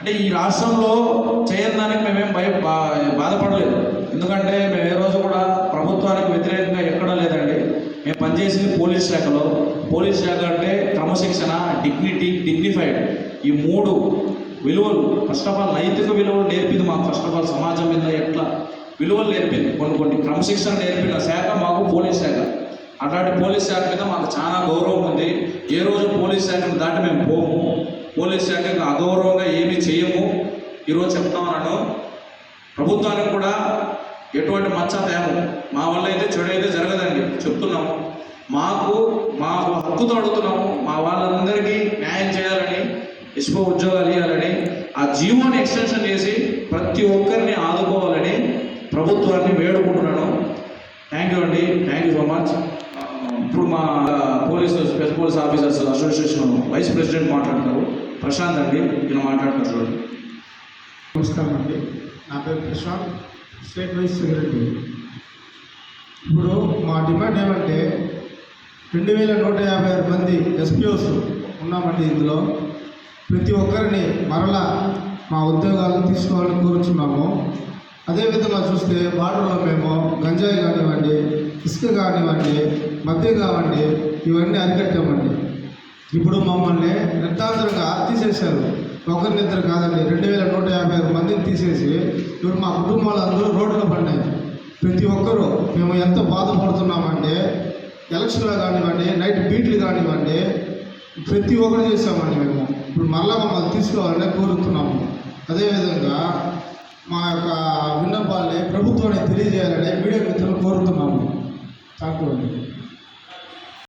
అంటే ఈ రాష్ట్రంలో చేయడానికి మేమేం భయ బా- బాధపడలేదు. ఎందుకంటే మేము ఏ రోజు కూడా ప్రభుత్వానికి వ్యతిరేకంగా ఎక్కడా లేదండి. మేము పనిచేసింది పోలీస్ శాఖలో. పోలీస్ శాఖ అంటే క్రమశిక్షణ డిగ్నిటీ డిగ్నిఫైడ్. ఈ మూడు విలువలు ఫస్ట్ ఆఫ్ ఆల్ నైతిక విలువలు నేర్పింది మాకు ఫస్ట్ ఆఫ్ ఆల్ సమాజం మీద ఎట్లా విలువలు నేర్పింది? కొన్ని కొన్ని క్రమశిక్షణ నేర్పిన శాఖ మాకు పోలీస్ శాఖ. అలాంటి పోలీస్ శాఖ మీద మాకు చాలా గౌరవం ఉంది. ఏ రోజు పోలీస్ శాఖను దాటి మేము పోము. పోలీస్ శాఖకు అగౌరవంగా ఏమీ చేయము. ఈరోజు చెప్తా ఉన్నాను ప్రభుత్వానికి కూడా ఎటువంటి మచ్చ తేము. మా వల్ల అయితే చెడు అయితే జరగదండి. చెప్తున్నాము మాకు మా హక్కుతో అడుగుతున్నాము మా వాళ్ళందరికీ న్యాయం చేయాలని ఇసుక ఉద్యోగాలు ఇవ్వాలని ఆ జీవోని ఎక్స్టెన్షన్ చేసి ప్రతి ఒక్కరిని ఆదుకోవాలని ప్రభుత్వాన్ని వేడుకుంటున్నాను. థ్యాంక్ యూ అండి. థ్యాంక్ యూ సో మచ్ ఇప్పుడు మా police special police officers association vice president మాట్లాడతారు. ప్రశాంత్ అండి ఇలా మాట్లాడుతున్నారు చూడండి. నమస్కారం అండి. నా పేరు ప్రశాంత్. స్టేట్ వైస్ సెక్రటరీ ఇప్పుడు మా డిమాండ్ ఏమంటే రెండు వేల నూట యాభై ఆరు మంది ఎస్పీఓస్ ఉన్నామండి ఇందులో. ప్రతి ఒక్కరిని మరలా మా ఉద్యోగాలను తీసుకోవాలని కోరుచున్నాము. అదేవిధంగా చూస్తే బార్డర్లో మేము గంజాయి కానివ్వండి ఇసుక కానివ్వండి మద్యం కావండి ఇవన్నీ అరికట్టామండి. ఇప్పుడు మమ్మల్ని నిర్ధాంతరంగా తీసేశారు ఒకరినిద్దరు కాదండి రెండు వేల నూట యాభై ఆరు మందిని తీసేసి ఇప్పుడు మా కుటుంబాలందరూ రోడ్లు పడినాయి. ప్రతి ఒక్కరూ మేము ఎంత బాధపడుతున్నామంటే ఎలక్షన్లో కానివ్వండి నైట్ బీట్లు కానివ్వండి ప్రతి ఒక్కరు చేసామండి మేము. ఇప్పుడు మరలా మమ్మల్ని తీసుకోవాలని కోరుతున్నాము. అదేవిధంగా మా యొక్క విన్నపాలని ప్రభుత్వానికి తెలియజేయాలని మీడియా మిత్రులు కోరుతున్నాము. థ్యాంక్ యూ అండి.